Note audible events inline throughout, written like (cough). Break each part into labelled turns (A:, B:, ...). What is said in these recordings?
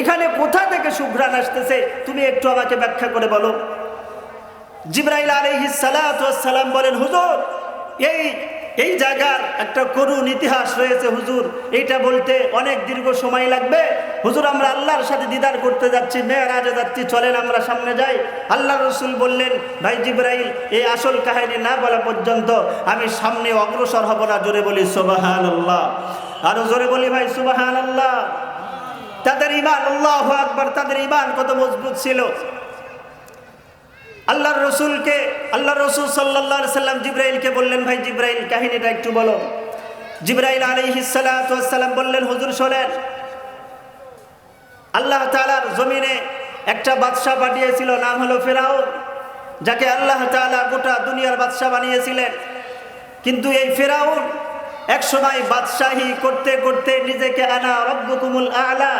A: এখানে কোথা থেকে সুঘ্রাণ আসতেছে? তুমি একটু আমাকে ব্যাখ্যা করে বলো। জিব্রাইল সালাম বলেন, হুজুর, এই এই জায়গার একটা করুণ ইতিহাস রয়েছে, হুজুর। এইটা বলতে অনেক দীর্ঘ সময় লাগবে। হুজুর, আমরা আল্লাহর সাথে দিদার করতে যাচ্ছি, মেয়েরাজে যাচ্ছি, চলেন আমরা সামনে যাই। আল্লাহ রসুল বললেন, ভাই জিব্রাইল, এই আসল কাহিনী না বলা পর্যন্ত আমি সামনে অগ্রসর হব না। জোরে বলি সুবাহান আল্লাহ আরও জোরে বলি, ভাই সুবাহান আল্লাহ তাদের ইমান আল্লাহ আকবার, তাদের ইমান কত মজবুত ছিল। আল্লাহর রসুলকে আল্লাহ রসুল সাল্লাহ সাল্লাম জিব্রাইলকে বললেন, ভাই জিব্রাইল, কাহিনীটা একটু বলো। জিব্রাইল আলী সাল্লাম বললেন, হুজুর শোনেন, আল্লাহ তালার জমিনে একটা বাদশাহ পাঠিয়েছিল, নাম হলো ফেরাউন, যাকে আল্লাহ তালা গোটা দুনিয়ার বাদশাহ বানিয়েছিলেন। কিন্তু এই ফেরাউন এক সময় বাদশাহী করতে করতে নিজেকে আনা রব্বকুমুল আলা,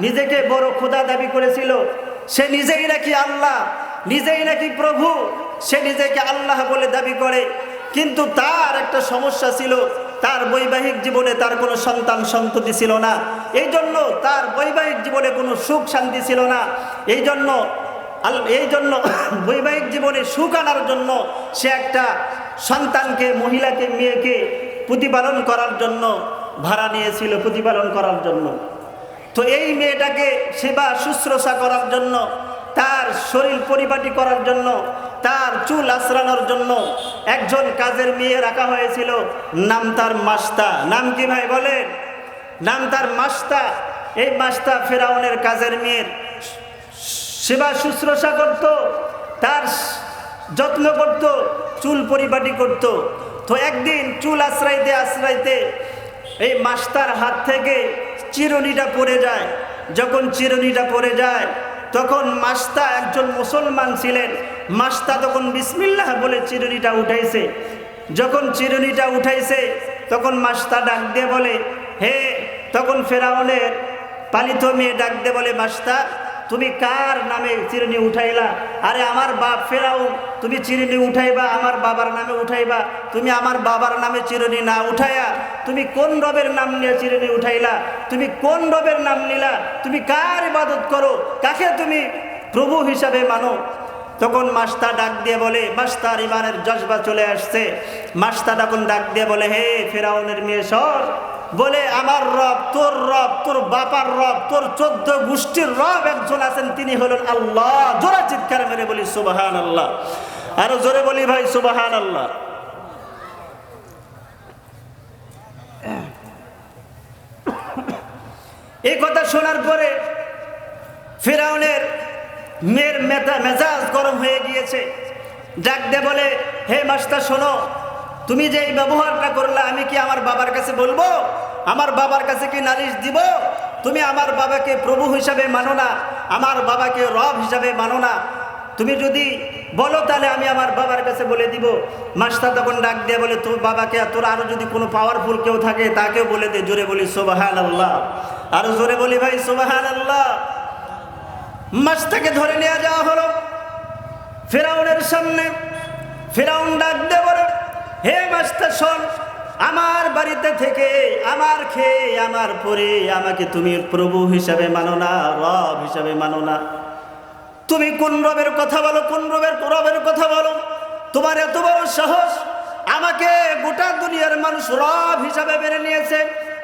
A: নিজেকে বড় খোদা দাবি করেছিল। সে নিজেই নাকি আল্লাহ, নিজেই নাকি প্রভু, সে নিজেকে আল্লাহ বলে দাবি করে। কিন্তু তার একটা সমস্যা ছিল, তার বৈবাহিক জীবনে তার কোনো সন্তান সন্ততি ছিল না। এই জন্য তার বৈবাহিক জীবনে কোনো সুখ শান্তি ছিল না। এই জন্য এই জন্য (coughs) বৈবাহিক জীবনে সুখ আনার জন্য সে একটা সন্তানকে, মহিলাকে, মেয়েকে প্রতিপালন করার জন্য ভাড়া নিয়েছিল, প্রতিপালন করার জন্য। তো এই মেয়েটাকে সেবা শুশ্রূষা করার জন্য, তার শরীর পরিপাটি করার জন্য, তার চুল আশ্রানোর জন্য একজন কাজের মেয়ে রাখা হয়েছিল, নাম তার মাস্তা। নাম কি ভাই বলেন? নাম তার মাস্তা। এই মাস্তা ফেরাউনের কাজের মেয়ের সেবা শুশ্রূষা করত, তার যত্ন করত, চুল পরিপাটি করত। তো একদিন চুল আশ্রাইতে আশ্রাইতে এই মাস্টার হাত থেকে চিরুনিটা পড়ে যায়। যখন চিরুনিটা পড়ে যায়, তখন মাস্তা একজন মুসলমান ছিলেন। মাস্তা তখন বিসমিল্লাহ বলে চিরুনিটা উঠাইছে। যখন চিরুনিটা উঠাইছে, তখন মাস্তা ডাক দিয়ে বলে, হে, তখন ফেরাউনের পালিত মেয়ে ডাক দিয়ে বলে, মাস্তা তুমি কার নামে চিরুনি উঠাইলা? আরে আমার বাপ ফেরাও তুমি চিরুনি উঠাইবা, আমার বাবার নামে উঠাইবা। তুমি আমার বাবার নামে চিরুনি না উঠাইয়া, তুমি কোন রবের নাম নিয়ে চিরুনি উঠাইলা? তুমি কোন রবের নাম নিলা? তুমি কার ইবাদত করো? কাকে তুমি প্রভু হিসাবে মানো? তখন মাস্তা ডাক দিয়ে বলে মাস্তার ইমানের জজবা চলে আসছে। মাস্তা তখন ডাক দিয়ে বলে, হে ফেরাউনের মেয়ে সর। বলে, আমার রব, তোর রব, তোর বাপার রব, তোর চোদ্দ গোষ্ঠীর রব একজন আছেন, তিনি হলেন আল্লাহ। জোরে চিৎকার মেরে বলি সুবাহান আল্লাহ আরও জোরে বলি ভাই সুবাহান আল্লাহ এই কথা শোনার পরে ফেরাউনের মেয়ের মেজাজ গরম হয়ে গিয়েছে। ডাক দে বলে, হে মাস্টার, শোনো তুমি যে এই ব্যবহারটা করলে আমি কি আমার বাবার কাছে বলব? আমার বাবার কাছে কি নালিশ দিব? তুমি আমার বাবাকে প্রভু হিসাবে মানো না, আমার বাবাকে রব হিসাবে মানো না। তুমি যদি বলো তাহলে আমি আমার বাবার কাছে বলে দিব। মাস্টার তখন ডাক দিয়ে বলে, তোর বাবাকে তোর আরও যদি কোনো পাওয়ারফুল কেউ থাকে, তাকেও বলে দে। জোরে বলি সোবাহান আল্লাহ আরও জোরে বলি, ভাই সোবাহান আল্লাহ মাছটাকে ধরে নিয়ে যাওয়া হলো ফেরাউনের সামনে। ফেরাউন ডাক দে বলে হে মাস্টার শোন আমার বাড়িতে থেকে, আমার খেয়ে, আমার পরে আমাকে তুমি প্রভু হিসাবে মানো না, রব হিসাবে মানো না। তুমি কোন রবের কথা বলো, কোন রবের রবের কথা বলো? তোমার এত বড় সাহস, আমাকে গোটা দুনিয়ার মানুষ রব হিসাবে মেনে নিয়েছে,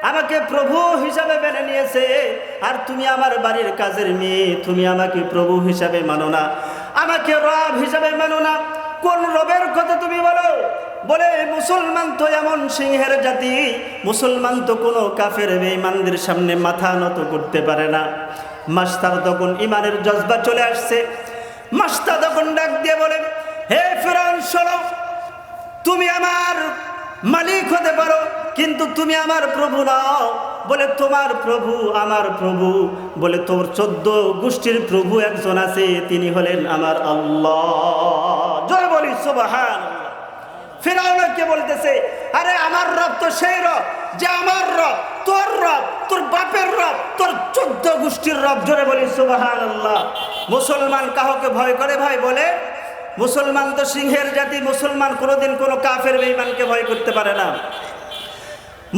A: আমাকে প্রভু হিসাবে মেনে নিয়েছে, আর তুমি আমার বাড়ির কাজের মেয়ে, তুমি আমাকে প্রভু হিসাবে মানো না, আমাকে রব হিসাবে মানো না। কোন রবের কথা তুমি বলো? বলে, মুসলমান তো এমন সিংহের জাতি। মুসলমান তো কোনো কাফের বেঈমানদের সামনে মাথা নত করতে পারে না। মাস্টার তখন ইমানের জজবা চলে আসছে। মাস্টার তখন ডাক দিয়ে বলে, হে ফেরান শোনো, তুমি আমার মালিক হতে পারো, কিন্তু তুমি আমার প্রভু নাও। বলে, তোমার প্রভু আমার প্রভু। বলে, তোর চোদ্দ গোষ্ঠীর প্রভু একজন আছে, তিনি হলেন আমার আল্লাহ। জয় বলি সুবাহান ফেরাউনকে বলতেছে, আরে আমার রব তো সেই রব, যে আমার রব, তোর রব, তোর বাপের রব, তোর চোদ্দ গোষ্ঠীর রব। জোরে বলি সুবাহান মুসলমান কাহকে ভয় করে ভাই? বলে, মুসলমান তো সিংহের জাতি, মুসলমান কোনোদিন কোনো কাফের বেঈমানকে ভয় করতে পারে না।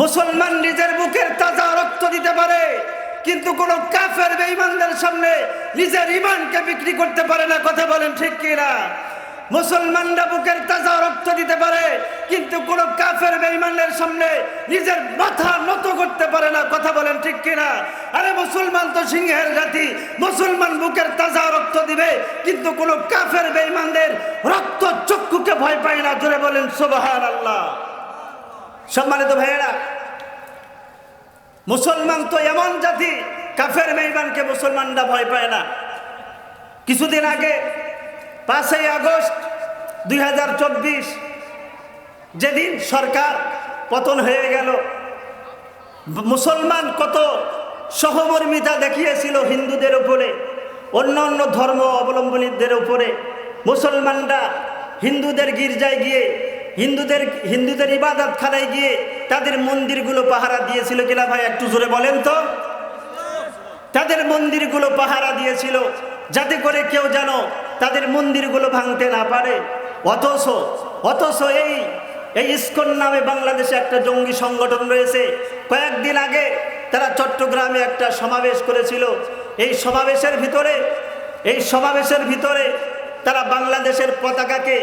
A: মুসলমান নিজের বুকের তাজা রক্ত দিতে পারে, কিন্তু কোন কাফের বেঈমানদের সামনে নিজের ইমানকে বিক্রি করতে পারে না। কথা বলেন ঠিক কিনা? মুসলমানরা বুকের তাজা রক্ত দিতে পারে, কিন্তু কোন কাফের বেঈমানের সামনে নিজের মাথা নত করতে পারে না। কথা বলেন ঠিক কিনা? আরে মুসলমান তো সিংহের জাতি, মুসলমান বুকের তাজা রক্ত দিবে, কিন্তু কোন কাফের বেইমানদের রক্ত চক্ষুকে ভয় পায় না। জোরে বলেন সুবহান আল্লাহ সম্মানিত ভাইয়েরা, মুসলমান তো এমন জাতি, কাফের মেহমানকে মুসলমানরা ভয় পায় না। কিছুদিন আগে পাঁচই আগস্ট দুই হাজার চব্বিশ, যেদিন সরকার পতন হয়ে গেল, মুসলমান কত সহমর্মিতা দেখিয়েছিল হিন্দুদের উপরে, অন্য অন্য ধর্ম অবলম্বনীদের উপরে, মুসলমানরা হিন্দুদের গির্জায় গিয়ে, হিন্দুদের হিন্দুদের ইবাদত খানায় গিয়ে তাদের মন্দিরগুলো পাহারা দিয়েছিল কিনা ভাই একটু জোরে বলেন তো? তাদের মন্দিরগুলো পাহারা দিয়েছিল। যাতে করে কেউ যেন তাদের মন্দিরগুলো ভাঙতে না পারে। অথচ অথচ এই এই ইস্কন নামে বাংলাদেশে একটা জঙ্গি সংগঠন রয়েছে। কয়েকদিন আগে তারা চট্টগ্রামে একটা সমাবেশ করেছিল। এই সমাবেশের ভিতরে, এই সমাবেশের ভিতরে তারা বাংলাদেশের পতাকাকে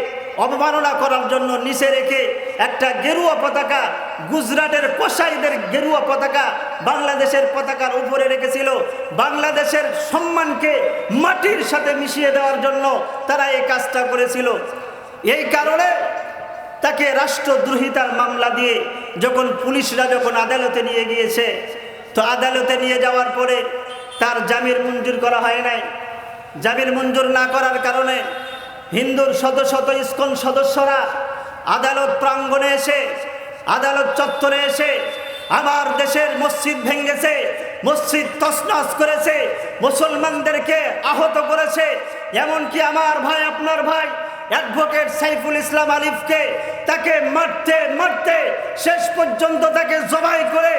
A: অবমাননা করার জন্য নিচে রেখে একটা গেরুয়া পতাকা, গুজরাটের কসাইদের গেরুয়া পতাকা বাংলাদেশের পতাকার উপরে রেখেছিল। বাংলাদেশের সম্মানকে মাটির সাথে মিশিয়ে দেওয়ার জন্য তারা এই কাজটা করেছিল। এই কারণে তাকে রাষ্ট্রদ্রোহিতার মামলা দিয়ে যখন পুলিশরা যখন আদালতে নিয়ে গিয়েছে, তো আদালতে নিয়ে যাওয়ার পরে তার জামির মঞ্জুর করা হয় নাই। জামির মঞ্জুর না করার কারণে হিন্দুর শত শত ইস্কন সদস্যরা আদালত প্রাঙ্গণে এসে, আদালত চত্বরে এসে, আমার দেশের মসজিদ ভেঙ্গেছে মসজিদ তসনস করেছে, মুসলমানদেরকে আহত করেছে। এমনকি আমার ভাই, আপনার ভাই অ্যাডভোকেট সাইফুল ইসলাম আলিফকে তাকে মারতে মারতে শেষ পর্যন্ত তাকে জবাই করে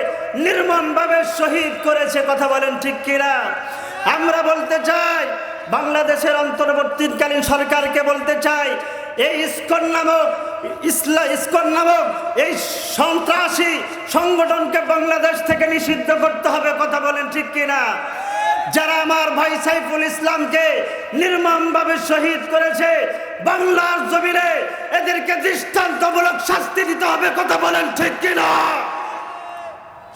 A: নির্মমভাবে শহীদ করেছে। কথা বলেন ঠিক কিনা? আমরা বলতে চাই, বাংলাদেশের অন্তর্বর্তীকালীন সরকারকে বলতে চাই এই ইস্কন নামক, ইসলা ইস্কন নামক এই সন্ত্রাসী সংগঠনকে বাংলাদেশ থেকে নিষিদ্ধ করতে হবে, কথা বলেন ঠিক কিনা? যারা আমার ভাই সাইফুল ইসলামকে নির্মমভাবে শহীদ করেছে, বাংলার জমিনে এদেরকে দৃষ্টান্তমূলক শাস্তি দিতে হবে, কথা বলেন ঠিক কিনা?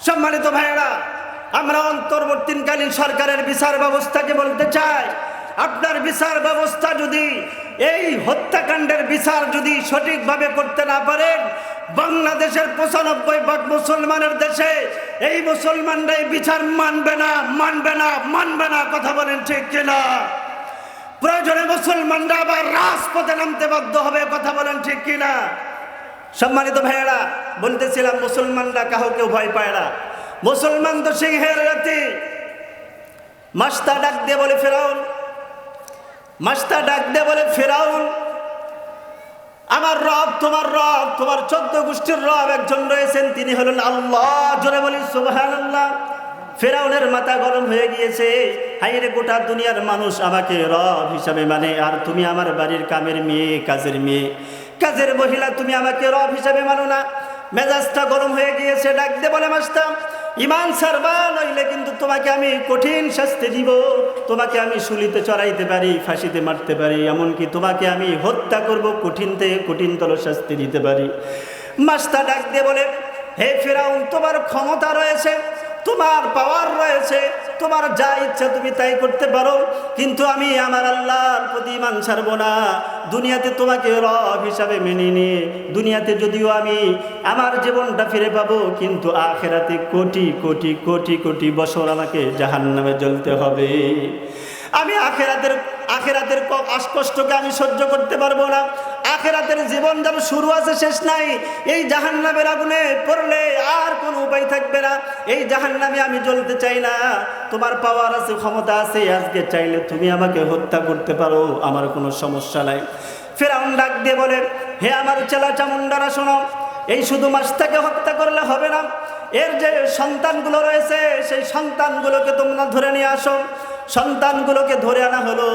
A: সম্মানিত ভাইয়েরা, আমরা অন্তর্বর্তীকালীন সরকারের বিচার ব্যবস্থাকে বলতে চাই। আপনার বিচার ব্যবস্থা যদি, এই হত্যাকাণ্ডের বিচার যদি সঠিকভাবে করতে না পারেন, বাংলাদেশের পঁচানব্বই ভাগ মুসলমানের দেশে এই মুসলমানরা এই বিচার মানবে না মানবে না মানবে না, কথা বলেন ঠিক কিনা? প্রয়োজনে মুসলমানরা আবার রাজপথে নামতে বাধ্য হবে, কথা বলেন ঠিক কিনা? সম্মানিত ভাইয়েরা, বলতেছিলাম মুসলমানরা কাউকে ভয় পায় না। মুসলমান তো সিংহের রাতে মাস্তা ডাক দিয়ে বলে, ফেরাউন মাস্তা ডাক দিয়ে বলে, ফেরাউন, আমার রব, তোমার রব, তোমার চোদ্দ গোষ্ঠীর রব একজন রয়েছেন। তিনি হলেন আল্লাহ। জোরে বলি আল্লাহ ফেরাউনের মাথা গরম হয়ে গিয়েছে। হাইরে গোটা দুনিয়ার মানুষ আমাকে রব হিসাবে মানে। আর তুমি আমার বাড়ির কামের মেয়ে, কাজের মেয়ে। কাজের মহিলা, তুমি আমাকে রব হিসাবে মানো না। মেজাজটা গরম হয়ে গিয়েছে। ডাক দে বলে মাস্তাম ইমান সারবা নইলে কিন্তু তোমাকে আমি কঠিন শাস্তি দিব। তোমাকে আমি শুলিতে চড়াইতে পারি, ফাঁসিতে মারতে পারি, এমনকি তোমাকে আমি হত্যা করব কঠিন থেকে কঠিনতর শাস্তি দিতে পারি। মাস্তা ডাক দিয়ে বলে, হে ফেরাউন, তোমার ক্ষমতা রয়েছে, তোমার পাওয়ার রয়েছে তোমার যা ইচ্ছা তুমি তাই করতে পারো, কিন্তু আমি আমার আল্লাহর প্রতি ইমান ছাড়ব না। দুনিয়াতে তোমাকে রব হিসাবে মেনে নিয়ে, দুনিয়াতে যদিও আমি আমার জীবনটা ফিরে পাবো, কিন্তু আখেরাতে কোটি কোটি কোটি কোটি বছর আমাকে জাহান নামে জ্বলতে হবে। আমি আখেরাতের আখেরাতের আসকষ্টকে আমি সহ্য করতে পারব না। আখেরাতের জীবন যেন শুরু আছে, শেষ নাই। এই জাহান নামের আগুনে পড়লে আর কোনো উপায় থাকবে না। এই জাহান নামে আমি জ্বলতে চাই না। তোমার পাওয়ার আছে, ক্ষমতা আছে, আজকে চাইলে তুমি আমাকে হত্যা করতে পারো, আমার কোনো সমস্যা নাই। ফেরাউন ডাক দিয়ে বলে, হে আমার চেলা চামুন্ডারা শোনো, এই শুধু মাসটাকে হত্যা করলে হবে না। এর যে সন্তানগুলো রয়েছে, সেই সন্তানগুলোকে তোমরা ধরে নিয়ে আসো। সন্তানগুলোকে ধরে আনা হলো।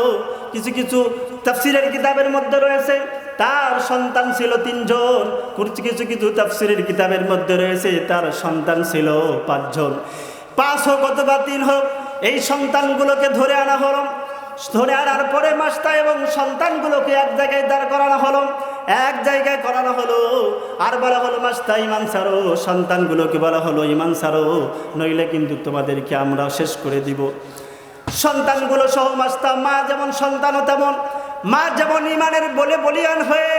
A: কিছু কিছু তাফসিরের কিতাবের মধ্যে রয়েছে তার সন্তান ছিল তিনজন। কিছু কিছু কিছু তাফসিরের কিতাবের মধ্যে রয়েছে, তার সন্তান ছিল পাঁচজন। পাঁচ হোক অথবা তিন হোক, এই সন্তানগুলোকে ধরে আনা হলো। ধরে আনার পরে মাস্তা এবং সন্তানগুলোকে এক জায়গায় দাঁড় করানো হলো, এক জায়গায় করানো হলো। আর বলা হলো, মাস্তা ইমান সারো, সন্তানগুলোকে বলা হলো ইমান সারো, নইলে কিন্তু তোমাদেরকে আমরা শেষ করে দিব। সন্তানগুলো সহ মাস্তা, মা যেমন সন্তানও তেমন। মা যেমন ইমানের বলে বলিয়ান হয়ে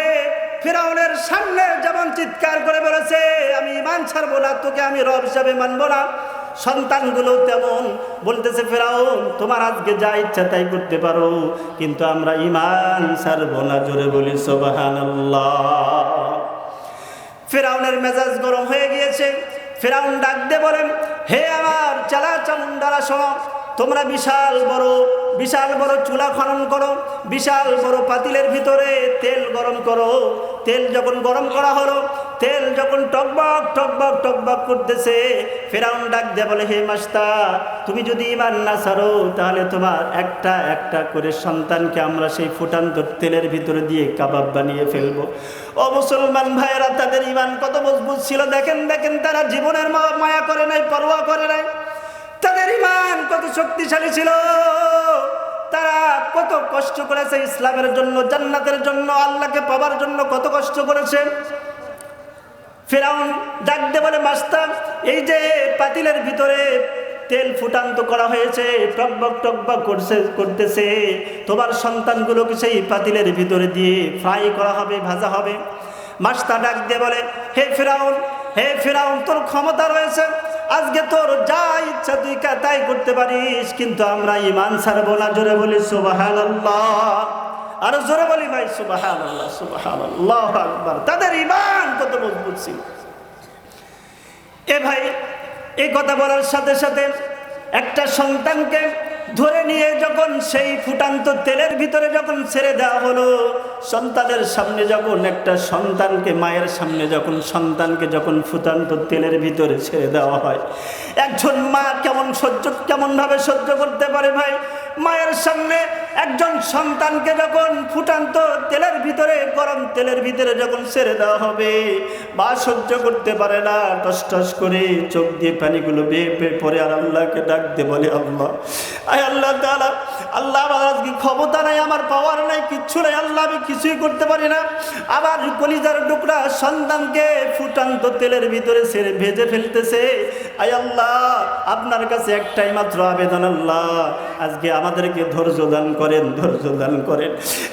A: ফেরাউনের সামনে যেমন চিৎকার করে বলেছে, আমি ইমান ছাড়বো না, তোকে আমি রব হিসাবে মানবো না। সন্তানগুলো তেমন বলতেছে, ফেরাউন, তোমার আজকে যা ইচ্ছা তাই করতে পারো, কিন্তু আমরা ইমান ছাড়বো না, জোরে বলি সোবাহান ফেরাউনের মেজাজ গরম হয়ে গিয়েছে, ফেরাউন ডাক বলেন, হে আমার চালা চামুন্ডারা শোনো তোমরা বিশাল বড় বিশাল বড় চুলা খনন করো, বিশাল বড় পাতিলের ভিতরে তেল গরম করো। তেল যখন গরম করা হলো, তেল যখন টকবক টকবক টকবক করতেছে, ফেরাউন ডাক দিয়ে বলে, হে মাস্তা, তুমি যদি ইমান না ছাড়ো তাহলে তোমার একটা একটা করে সন্তানকে আমরা সেই ফুটান্ত তেলের ভিতরে দিয়ে কাবাব বানিয়ে ফেলব। ও মুসলমান ভাইয়েরা, তাদের ইমান কত মজবুত ছিল? দেখেন দেখেন, তারা জীবনের মায়া করে নাই, পরোয়া করে নাই। তাদের ইমান কত শক্তিশালী ছিল? তারা কত কষ্ট করেছে ইসলামের জন্য, জান্নাতের জন্য, আল্লাহকে পাবার জন্য কত কষ্ট করেছে? ফেরাউন ডাক দে বলে মাস্টার এই যে পাতিলের ভিতরে তেল ফুটান্ত করা হয়েছে, টকবক টকবক করছে, করতেছে, তোমার সন্তানগুলোকে সেই পাতিলের ভিতরে দিয়ে ফ্রাই করা হবে, ভাজা হবে। মাস্তা ডাক দিয়ে বলে, হে ফেরাউন হে ফেরাউন, তোর ক্ষমতা রয়েছে। আজকে তোর যা ইচ্ছা, তুই তাই করতে পারিস, কিন্তু আমরা ইমান ছাড়বো না। জোরে বলি সুবাহান আরও জোরে বলি, ভাই সুবাহান তাদের ইমান কত মজবুত ছিল। এ ভাই, এই কথা বলার সাথে সাথে একটা সন্তানকে ধরে নিয়ে যখন সেই ফুটান্ত তেলের ভিতরে যখন ছেড়ে দেওয়া হলো, সন্তানের সামনে যখন একটা সন্তানকে, মায়ের সামনে যখন সন্তানকে যখন ফুটান্ত তেলের ভিতরে ছেড়ে দেওয়া হয়, একজন মা কেমন সহ্য, কেমনভাবে সহ্য করতে পারে ভাই? মায়ের সামনে একজন সন্তানকে যখন ফুটান্ত তেলের ভিতরে, গরম তেলের ভিতরে যখন ছেড়ে দেওয়া হবে বা সহ্য করতে পারে না টস টস করে চোখ দিয়ে পানিগুলো বেয়ে বেয়ে পরে আর আল্লাহকে ডাকতে বলে, আল্লাহ, আয় আল্লাহ তাআলা আল্লাহ আমার আজকে ক্ষমতা নাই, আমার পাওয়ার নাই, কিচ্ছু নাই, আল্লাহ আমি কিছুই করতে পারি না। আবার কলিজার টুকরা সন্তানকে ফুটান্ত তেলের ভিতরে ছেড়ে ভেজে ফেলতেছে। আয় আল্লাহ, আপনার কাছে একটাই মাত্র আবেদন আল্লাহ, আজকে আমাদেরকে ধৈর্য দান করেন, ধৈর্য দান করেন।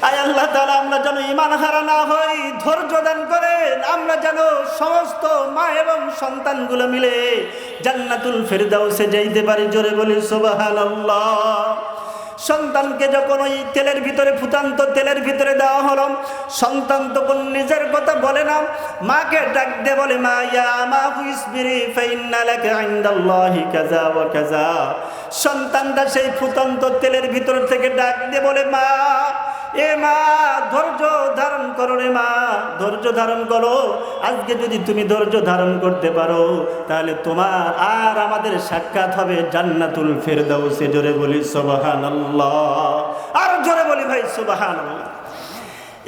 A: আয় আল্লাহ তাআলা, আমরা যেন ইমান হারা না হই, ধৈর্য দান করেন, আমরা যেন সমস্ত মা এবং সন্তানগুলো মিলে জান্নাতুল ফেরদাউসে যাইতে পারি। জোরে বলি, সুবহানাল্লাহ। সন্তানকে যখন ওই তেলের ভিতরে ফুটান্ত তেলের ভিতরে দেওয়া হলো, সন্তান তখন নিজের কথা বলে না, মাকে ডাক দে বলে, মা, ইয়া মা, হুইসবিরি, ফাইন্না লাকা ইনদাল্লাহি কাজা ওয়া কাজা সন্তানটা সেই ফুটান্ত তেলের ভিতর থেকে ডাক দে বলে, মা এ মা, ধৈর্য ধারণ করো রে মা, ধৈর্য ধারণ করো। আজকে যদি তুমি ধৈর্য ধারণ করতে পারো, তাহলে তোমার আর আমাদের সাক্ষাৎ হবে জান্নাতুল ফেরদাউসে। জোরে বলি সুবহান আর জোরে বলি ভাই সুবহান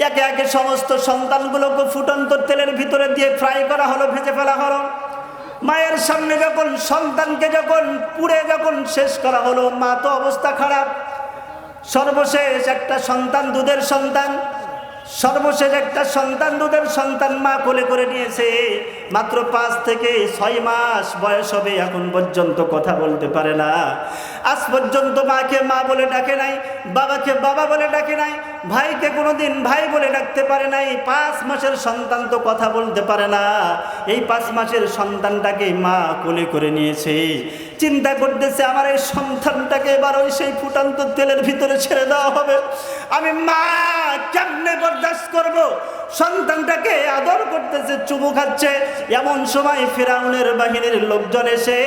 A: একে একে সমস্ত সন্তানগুলোকে ফুটন্ত তেলের ভিতরে দিয়ে ফ্রাই করা হলো, ভেজে ফেলা হলো। মায়ের সামনে যখন সন্তানকে যখন পুড়ে যখন শেষ করা হলো, মা তো অবস্থা খারাপ। সর্বশেষ একটা সন্তান দুধের সন্তান। সর্বশেষ একটা সন্তান দুধের সন্তান মা কোলে করে নিয়েছে। মাত্র পাঁচ থেকে ছয় মাস বয়স হবে, এখন পর্যন্ত কথা বলতে পারে না। আজ পর্যন্ত মাকে মা বলে ডাকে নাই, বাবাকে বাবা বলে ডাকে নাই, ভাইকে কোনোদিন ভাই বলে ডাকতে পারে নাই, পাঁচ মাসের সন্তান তো কথা বলতে পারে না। এই পাঁচ মাসের সন্তানটাকে মা কোলে করে নিয়েছে। চিন্তা করতেছে, আমার এই সন্তানটাকে এবার ওই সেই ফুটান্ত তেলের ভিতরে ছেড়ে দেওয়া হবে। আমি মা কেমনে বরদাস্ত করব? সন্তানটাকে আদর করতেছে, চুমু খাচ্ছে। এমন সময় ফেরাউনের বাহিনীর লোকজন এসে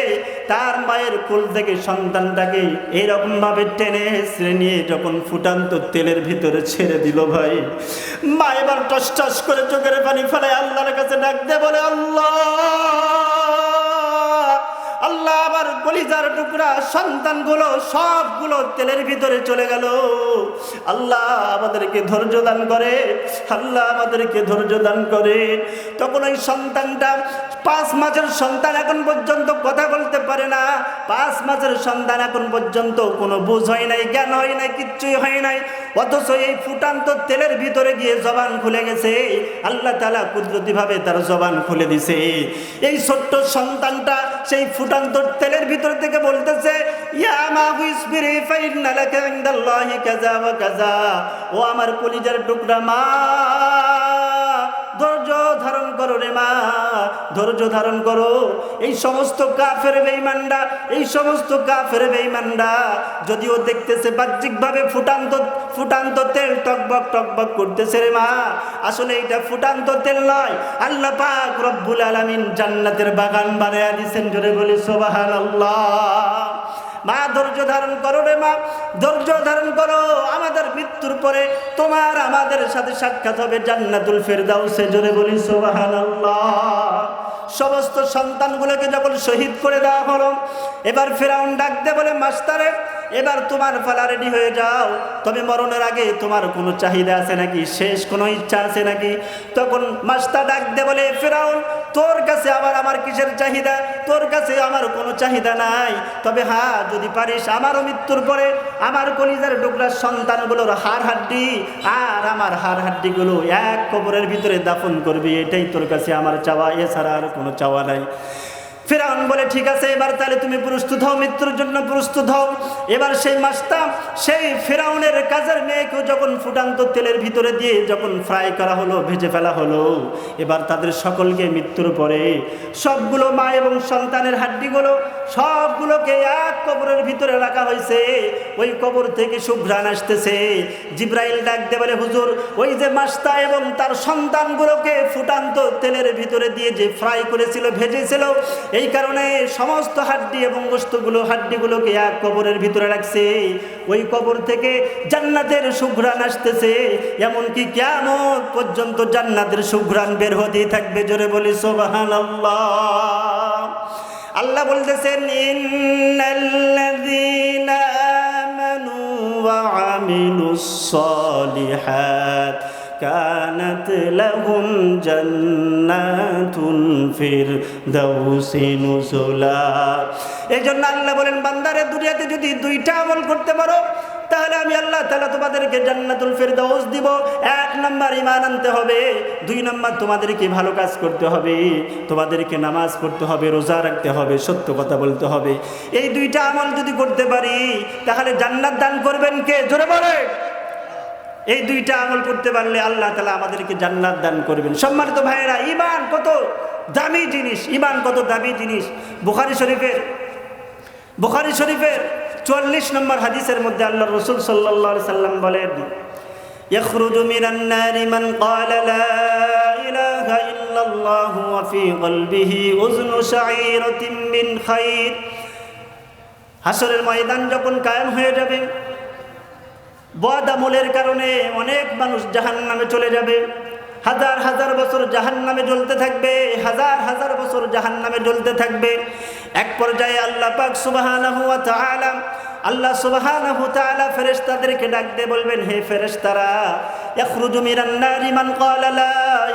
A: তার মায়ের কোল থেকে সন্তানটাকে এরকমভাবে টেনে হেসড়ে নিয়ে যখন ফুটান্ত তেলের ভিতরে ছেড়ে দিল ভাই। মা এবার টস টস করে চোখের পানি ফেলে আল্লাহর কাছে ডাক দে বলে, আল্লাহ! আল্লাহ আবার কলিজার টুকরা, সন্তানগুলো সবগুলো তেলের ভিতরে চলে গেল। আল্লাহ আমাদেরকে ধৈর্য দান করে, আল্লাহ আমাদেরকে ধৈর্য দান করে। তখন ওই সন্তানটা পাঁচ মাসের সন্তান এখন পর্যন্ত কথা বলতে পারে না। পাঁচ মাসের সন্তান এখন পর্যন্ত কোনো বুঝ হয় নাই, জ্ঞান হয় নাই, কিচ্ছুই হয় নাই। অথচ এই ফুটান্ত তেলের ভিতরে গিয়ে জবান খুলে গেছে। আল্লাহ তালা কুদরতিভাবে তার জবান খুলে দিছে। এই ছোট্ট সন্তানটা সেই ফুটান্ত তেলের ভিতর থেকে বলতেছে ও আমার কলিজার টুকরা মা। ধৈর্য ধারণ করো রে মা, ধৈর্য ধারণ করো। এই সমস্ত কাফের বেঈমানরা, এই সমস্ত কাফের বেঈমানরা যদিও দেখতেছে বাহ্যিকভাবে ফুটান্ত ফুটান্ত তেল টকবক টকবক করতেছে রে মা, আসলে এটা ফুটান্ত তেল নয়। আল্লাহ পাক রব্বুল আলামিন জান্নাতের বাগান বানায়া দিছেন, জোরে বলি সুবহানাল্লাহ। মা, ধৈর্য ধারণ করো রে মা, ধৈর্য ধারণ করো। আমাদের মৃত্যুর পরে তোমার আমাদের সাথে সাক্ষাৎ হবে জান্নাতুল ফেরদাউসে। জোরে বলি, সুবহানাল্লাহ। সমস্ত সন্তানগুলোকে যখন শহীদ করে দেওয়া হলো, এবার ফেরাউন ডাকতে বলে, মাস্টারে এবার তোমার ফালা রেডি হয়ে যাও। তবে মরণের আগে তোমার কোনো চাহিদা আছে নাকি? শেষ কোনো ইচ্ছা আছে নাকি? তখন মাস্টার ডাক দে বলে, ফেরাউন, তোর কাছে আবার আমার কিসের চাহিদা? তোর কাছে আমার কোনো চাহিদা নাই। তবে হ্যাঁ যদি পারিস আমারও মৃত্যুর পরে আমার কলিজার টুকরার সন্তানগুলোর হাড় হাড্ডি আর আমার হাড় হাড্ডিগুলো এক কবরের ভিতরে দাফন করবি। এটাই তোর কাছে আমার চাওয়া। এছাড়া আর কোনো চাওয়া নাই। ফেরাউন বলে, ঠিক আছে, এবার তাহলে তুমি প্রস্তুত হও, মৃত্যুর জন্য প্রস্তুত হও। এবার সেই মাছটা, সেই ফেরাউনের কাজের মেয়েকে যখন ফুটান্ত তেলের ভিতরে দিয়ে যখন ফ্রাই করা হলো, ভেজে ফেলা হলো, এবার তাদের সকলকে মৃত্যুর পরে সবগুলো মা এবং সন্তানের হাড্ডিগুলো সবগুলোকে এক কবরের ভিতরে রাখা হয়েছে। ওই কবর থেকে সুঘ্রাণ আসতেছে। জিব্রাইল ডাক দে বলে, হুজুর, ওই যে মাস্তা এবং তার সন্তানগুলোকে ফুটান্ত তেলের ভিতরে দিয়ে যে ফ্রাই করেছিল, ভেজেছিল এই কারণে সমস্ত হাড্ডি এবং বস্তুগুলো, হাড্ডিগুলোকে এক কবরের ভিতরে রাখছে। ওই কবর থেকে জান্নাতের সুঘ্রাণ আসতেছে। এমনকি কেমন পর্যন্ত জান্নাতের সুঘ্রাণ বের হতেই থাকবে। জোরে বলি সোবাহান আল্লাহ বলতেছেন, ইন্নাল্লাযীনা আমানু ওয়া كانت لهم جنات الفردوس نزلا এই জন্য আল্লাহ বলেন বান্দারে দুনিয়াতে যদি দুইটা আমল করতে পারো তাহলে আমি আল্লাহ তালা তোমাদেরকে জান্নাতুল ফেরদাউস দিব এক নাম্বার ইমান আনতে হবে দুই নাম্বার তোমাদেরকে ভালো কাজ করতে হবে তোমাদেরকে নামাজ পড়তে হবে রোজা রাখতে হবে সত্য কথা বলতে হবে এই দুইটা আমল যদি করতে পারি তাহলে জান্নাত দান করবেন কে জোরে বলে এই দুইটা আমল করতে পারলে আল্লাহ তালা আমাদেরকে জান্নাত দান করবেন সম্মানিত ভাইয়েরা ইমান কত দামি জিনিস ইমান কত দামি জিনিস বুখারি শরীফের বুখারি শরীফের চুয়াল্লিশ নম্বর হাদিসের মধ্যে আল্লাহ রসুল সাল্লাহ সাল্লাম বলেন يخرج من النار من قال لا إله إلا الله وفي قلبه أذن شعيرة من خير হাসরের ময়দান যখন কায়েম হয়ে যাবে বদ আমলের কারণে অনেক মানুষ জাহান নামে চলে যাবে। হাজার হাজার বছর জাহান নামে জ্বলতে থাকবে, হাজার হাজার বছর জাহান নামে জ্বলতে থাকবে। এক পর্যায়ে আল্লাহ পাক তাআলা, আল্লাহ সুবহানাহু তাআলা ফেরেশতাদেরকে ডাক দিয়ে বলবেন, হে ফেরেশতারা, ইয়াখরুজু মিনান নারি মান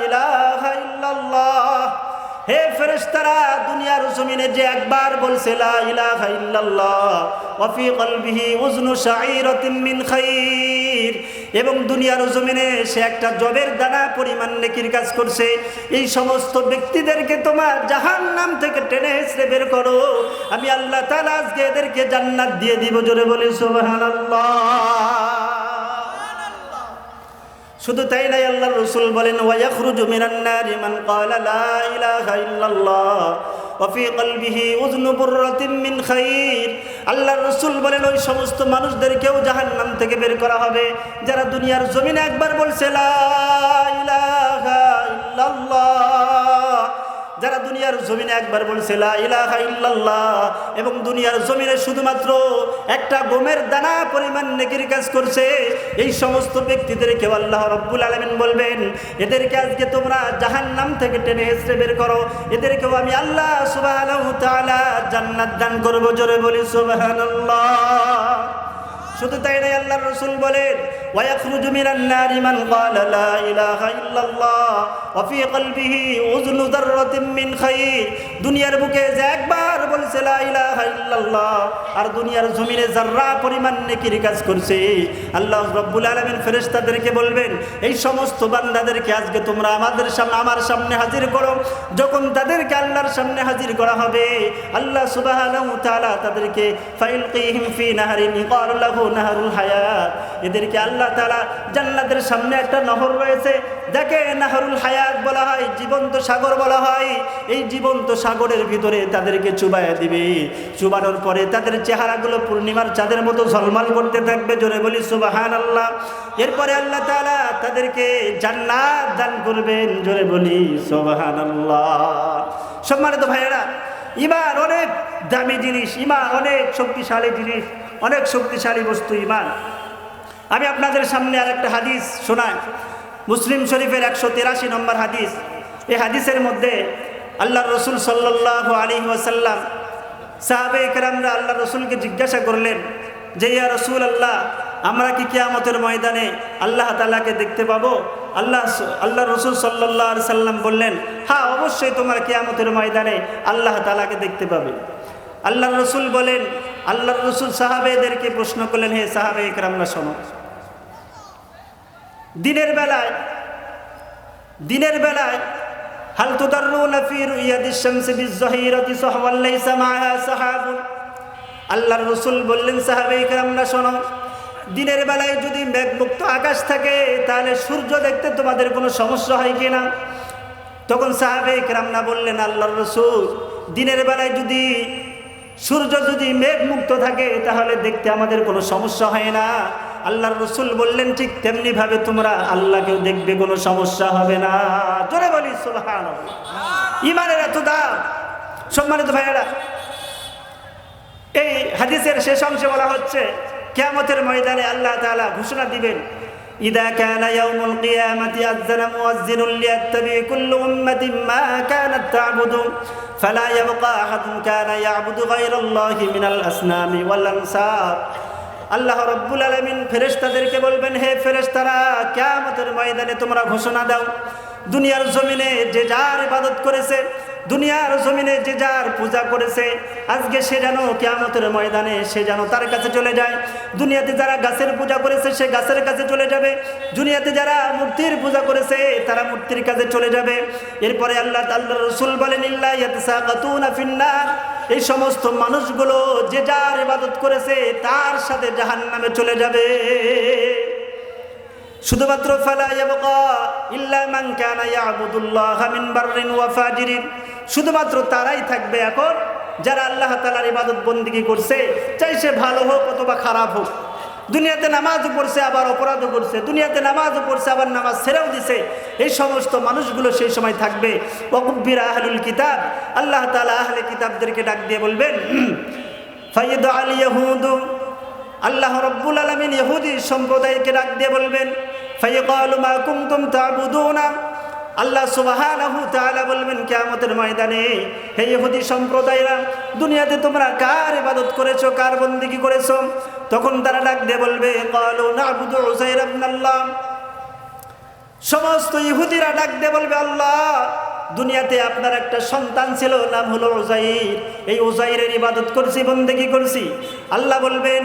A: ইলাহা ইল্লাল্লাহ। হে ফেরেশতারা, দুনিয়ার জমিনে যে একবার বলছে, লা ইলাহা ইল্লাল্লাহ, ওয়া ফি কলবিহি উজনু শাঈরাতিন মিন খাইর, এবং দুনিয়ার জমিনে সে একটা জবের দানা পরিমাণ নেকির কাজ করছে, এই সমস্ত ব্যক্তিদেরকে তোমার জাহান্নাম থেকে টেনে হেসড়ে বের করো। আমি আল্লাহ তাআলা আজকে এদেরকে জান্নাত দিয়ে দিব, জোরে বলি, সুবহানাল্লাহ। শুধু তাই নাই আল্লাহ রসুল বলেন ওয়াখরুজু মিনান নারি মান ক্বালা লা ইলাহা ইল্লাল্লাহ, ওয়া ফি কলবিহি উযনু বুররাতিন মিন খাইর। আল্লাহ রসুল বলেন, ওই সমস্ত মানুষদেরকেও জাহান্নাম থেকে বের করা হবে, যারা দুনিয়ার জমিনে একবার বলছে, লা ইলাহা ইল্লাল্লাহ যারা দুনিয়ার জমিনে একবার বলছে এবং দুনিয়ার জমিনে শুধুমাত্র একটা গমের দানা পরিমাণ নেকির কাজ করছে, এই সমস্ত ব্যক্তিদেরকে আল্লাহ রব্বুল আলমিন বলবেন, এদেরকে আজকে তোমরা জাহান্নাম থেকে টেনে এসে বের করো। এদেরকেও আমি আল্লাহ সুবাহ জান্নাত দান করব। জোরে বলি সুবাহ শুধু তাই নাই আল্লাহর রসুল বলেন ويخرج من النار من قال لا إله إلا الله وفي قلبه وزن ذرة من خير দুনিয়ার বুকে যে একবার বলছে লা ইলাহা ইল্লাল্লাহ আর দুনিয়ার জমিনে যাররা পরিমাণ নেকির কাজ করছে আল্লাহ রব্বুল আলামিন ফেরেশতাদেরকে বলবেন এই সমস্ত বান্দাদেরকে আজকে তোমরা আমাদের সামনে আমার সামনে হাজির করো যখন তাদেরকে আল্লাহর সামনে হাজির করা হবে আল্লাহ সুবহানাহু তাআলা তাদেরকে ফাইলকিহিম ফি নাহরিন ইকার লাহু নাহরুল হায়াত। এদেরকে আল্লাহ তাআলা জান্নাতের সামনে একটা নহর রয়েছে। যাকে নাহরুল হায়াত বলা হয়, জীবন্ত সাগর বলা হয়। এই জীবন্ত সাগরের ভিতরে তাদেরকে চুবাইয়া দিবে। চুবানোর পরে তাদের চেহারাগুলো পূর্ণিমার চাঁদের মতো ঝলমাল করতে থাকবে। জোরে বলি সুবাহান আল্লাহ এরপরে আল্লাহ তাআলা তাদেরকে জান্নাত দান করবেন। জোরে বলি সুবাহান আল্লাহ সম্মানিত ভাইয়েরা, ইমান অনেক দামি জিনিস, ইমান অনেক শক্তিশালী জিনিস। অনেক শক্তিশালী বস্তু ইমান। আমি আপনাদের সামনে আর একটা হাদিস শোনাই। মুসলিম শরীফের একশো তেরাশি নম্বর হাদিস। এই হাদিসের মধ্যে আল্লাহ রসুল সাল্লাহ আলী ওয়াসাল্লাম সাহাবে একরামরা আল্লাহ রসুলকে জিজ্ঞাসা করলেন যে, ইয়া রসুল আল্লাহ আমরা কি কেয়ামতের ময়দানে আল্লাহ তালাকে দেখতে পাবো? আল্লাহ আল্লাহ রসুল সাল্লাহ সাল্লাম বললেন হ্যাঁ অবশ্যই তোমার কেয়ামতের ময়দানে আল্লাহ তালাকে দেখতে পাবে। আল্লাহ রসুল বলেন আল্লাহ রসুল সাহাবেদেরকে প্রশ্ন করলেন, হে সাহাবে একরামরা, শোনো। দিনের বেলায় দিনের বেলায়, হাল তুদাররুনা ফি রুইয়াতিশ শামসি আল্লাহর রাসূল বললেন সাহাবায়ে কেরামরা শোনো, দিনের বেলায় যদি মেঘমুক্ত আকাশ থাকে, তাহলে সূর্য দেখতে তোমাদের কোনো সমস্যা হয় কিনা তখন সাহাবে কেরামনা বললেন, আল্লাহর রসুল, দিনের বেলায় যদি সূর্য যদি মেঘ মুক্ত থাকে, তাহলে দেখতে আমাদের কোনো সমস্যা হয় না। আল্লাহর রসুল বললেন, ঠিক তেমনি ভাবে তোমরা আল্লাহকেও দেখবে, কোনো সমস্যা হবে না। জোরে বলি সুবহান ইমানের এত দাম। সম্মানিত ভাইয়েরা, এই হাদিসের শেষ অংশে বলা হচ্ছে, কেয়ামতের ময়দানে আল্লাহ তাআলা ঘোষণা দিবেন إذا كان يوم القيامة أذن مؤذن ليتبع كل أمة ما كانت تعبد فلا يبقى أحد كان يعبد غير الله من الأصنام والأنصار আল্লাহ রব্বুল আলমিন ফেরেশতাদেরকে বলবেন হে ফেরেশতারা কেয়ামতের ময়দানে তোমরা ঘোষণা দাও দুনিয়ার জমিনে যে যার ইবাদত করেছে দুনিয়ার জমিনে যে যার পূজা করেছে, আজকে সে যেন কেয়ামতের ময়দানে সে যেন তার কাছে চলে যায়। দুনিয়াতে যারা গাছের পূজা করেছে, সে গাছের কাছে চলে যাবে। দুনিয়াতে যারা মূর্তির পূজা করেছে, তারা মূর্তির কাছে চলে যাবে। এরপরে আল্লাহ আল্লাহ রসুল বলেন, ইল্লা ইয়াতসাকাতুনা ফিন্নার। এই সমস্ত মানুষগুলো যে যার ইবাদত করেছে, তার সাথে জাহান্নামে চলে যাবে। শুধুমাত্র ওয়া ফাজিরিন। শুধুমাত্র তারাই থাকবে এখন যারা আল্লাহ তাআলার ইবাদত বন্দিগি করছে, চাই সে ভালো হোক অথবা খারাপ হোক। দুনিয়াতে নামাজও পড়ছে, আবার অপরাধও করছে। দুনিয়াতে নামাজও পড়ছে, আবার নামাজ ছেড়েও দিছে। এই সমস্ত মানুষগুলো সেই সময় থাকবে। ওকুব্বির আহলুল কিতাব, আল্লাহ তালা আহলে কিতাবদেরকে ডাক দিয়ে বলবেন ফাইদ আল ইয়াহুদু আল্লাহ রব্বুল আলমিন ইহুদি সম্প্রদায়কে ডাক দিয়ে বলবেন আল্লাহ সুবহানাহু তাআলা বলবেন, কিয়ামতের ময়দানে হে ইহুদি সম্প্রদায়রা, দুনিয়াতে তোমরা কার ইবাদত করেছ, কার বন্দেগী করেছ? তখন তারা ডাক দিয়ে বলবে ইবনাল্লাহ। সমস্ত ইহুদিরা ডাক দিয়ে বলবে, আল্লাহ দুনিয়াতে আপনার একটা সন্তান ছিল, নাম হলো ওজাইর এই ওজাইরের ইবাদত করছি, বন্দেগি করছি। আল্লাহ বলবেন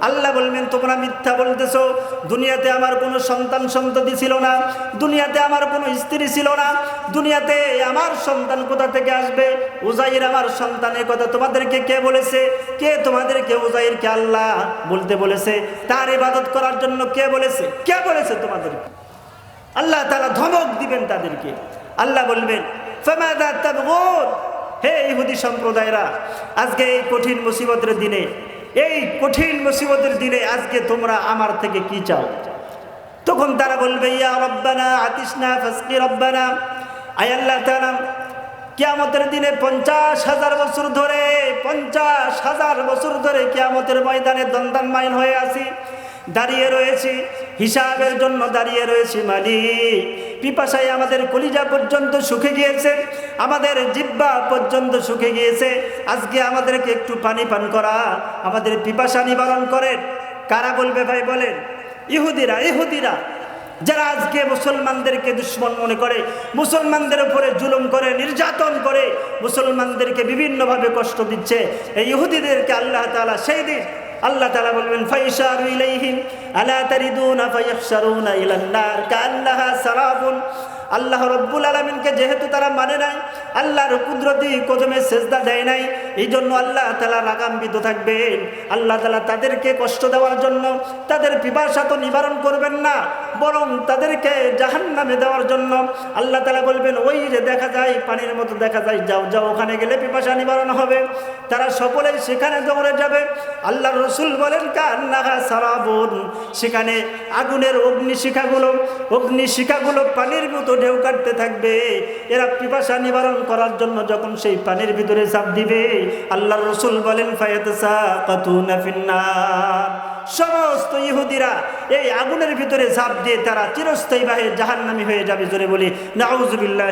A: আল্লাহ বলবেন, তোমরা মিথ্যা বলতেছো। দুনিয়াতে আমার কোনো সন্তান সন্ততি ছিল না। দুনিয়াতে আমার কোনো স্ত্রী ছিল না। দুনিয়াতে আমার সন্তান কোথা থেকে আসবে? উজাইর আমার সন্তানের কথা তোমাদেরকে কে বলেছে? কে তোমাদেরকে উজাইরকে আল্লাহ বলতে বলেছে? তার ইবাদত করার জন্য কে বলেছে? কে বলেছে তোমাদেরকে? আল্লাহ তাআলা ধমক দিবেন তাদেরকে। আল্লাহ বলবেন হে ইহুদি সম্প্রদায়রা, আজকে এই কঠিন মুসিবতের দিনে এই কঠিন মুসিবতের দিনে আজকে তোমরা আমার থেকে কি চাও? তখন তারা বলবে, ইয়া রব্বানা, আতিসনা, ফাসকি রব্বানা। আয় আল্লাহ তাআলা, কিয়ামতের দিনে পঞ্চাশ হাজার বছর ধরে, পঞ্চাশ হাজার বছর ধরে কিয়ামতের ময়দানে দন্দান মাইন হয়ে আছি, দাঁড়িয়ে রয়েছি, হিসাবের জন্য দাঁড়িয়ে রয়েছি মালিক। পিপাসায় আমাদের কলিজা পর্যন্ত শুকে গিয়েছে, আমাদের জিব্বা পর্যন্ত শুকে গিয়েছে। আজকে আমাদেরকে একটু পানি পান করা, আমাদের পিপাসা নিবারণ করেন। কারা বলবে ভাই বলেন? ইহুদিরা ইহুদিরা, যারা আজকে মুসলমানদেরকে দুশ্মন মনে করে, মুসলমানদের উপরে জুলুম করে, নির্যাতন করে, মুসলমানদেরকে বিভিন্নভাবে কষ্ট দিচ্ছে, এই ইহুদিদেরকে আল্লাহ তাআলা সেই দিন আল্লাহ তাআলা বলবেন ফাইশারু ইলাইহিম আলা তারিদুনা ফায়াহশারুনা ইলান নার কাআন্নাহা সারাবুন আল্লাহ রব্বুল আলমিনকে যেহেতু তারা মানে নাই, আল্লাহর কুদরতি কদমে সেজদা দেয় নাই এই জন্য আল্লাহ তালা রাগাম্বিত থাকবেন। আল্লাহ তালা তাদেরকে কষ্ট দেওয়ার জন্য তাদের পিপাসা তো নিবারণ করবেন না, বরং তাদেরকে জাহান নামে দেওয়ার জন্য আল্লাহ তালা বলবেন, ওই যে দেখা যায়, পানির মতো দেখা যায়, যাও যাও, ওখানে গেলে পিপাসা নিবারণ হবে। তারা সকলেই সেখানে দৌড়ে যাবে। আল্লাহ রসুল বলেন, কান্নাহা সারাবুন। সেখানে আগুনের অগ্নিশিখাগুলো অগ্নিশিখাগুলো পানির মতো ঢেউ কাটতে থাকবে। এরা পিপাসা নিবারণ করার জন্য যখন সেই পানির ভিতরে চাপ দিবে আল্লাহ রসুল বলেন সমস্ত ইহুদিরা এই আগুনের ভিতরে ঝাঁপ দিয়ে তারা চিরস্থায়ী বাহে জাহান্নামি হয়ে যাবে, জোরে বলি নাউজুবিল্লাহ